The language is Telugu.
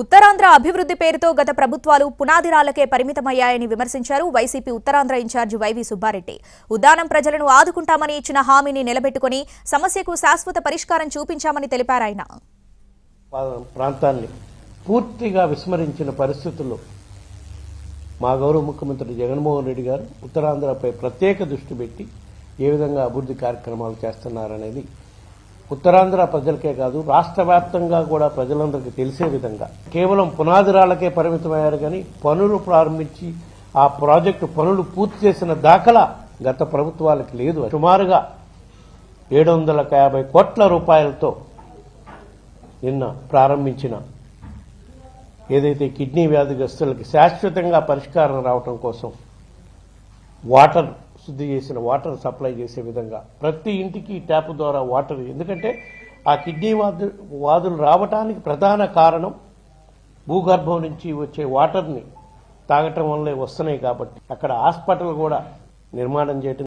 ఉత్తరాంధ్ర అభివృద్ధి పేరుతో గత ప్రభుత్వాలు పునాదిరాలకే పరిమితమయ్యాయని విమర్శించారు YCP Uttarandhra incharge YV Subba Reddy. Uddanam ప్రజలను ఆదుకుంటామని ఇచ్చిన హామీని నిలబెట్టుకుని సమస్యకు శాశ్వత పరిష్కారం చూపించామని తెలిపారాయన ఆయన. ప్రాంతాన్ని పూర్తిగా విస్మరించిన పరిస్థితుల్లో మా గౌరవ ముఖ్యమంత్రి జగన్మోహన్ రెడ్డి గారు ఉత్తరాంధ్రపై ప్రత్యేక దృష్టి పెట్టి ఏ విధంగా అభివృద్ధి కార్యక్రమాలు చేస్తున్నారనేది ఉత్తరాంధ్ర ప్రజలకే కాదు రాష్ట్ర వ్యాప్తంగా కూడా ప్రజలందరికీ తెలిసే విధంగా కేవలం పునాదిరాలకే పరిమితమయ్యారు కానీ పనులు ప్రారంభించి ఆ ప్రాజెక్టు పనులు పూర్తి చేసిన దాఖలా గత ప్రభుత్వాలకు లేదు. సుమారుగా ఏడు వందల యాభై కోట్ల రూపాయలతో నిన్న ప్రారంభించిన ఏదైతే కిడ్నీ వ్యాధిగ్రస్తులకి శాశ్వతంగా పరిష్కారం రావటం కోసం వాటర్ శుద్ధి చేసిన వాటర్ సప్లై చేసే విధంగా. ప్రతి ఇంటికి ట్యాప్ ద్వారా వాటర్ ఎందుకంటే ఆ కిడ్నీ వాదు వాదులు రావటానికి ప్రధాన కారణం భూగర్భం నుంచి వచ్చే వాటర్ని తాగటం వల్లే వస్తున్నాయి కాబట్టి అక్కడ హాస్పిటల్ కూడా నిర్మాణం చేయటం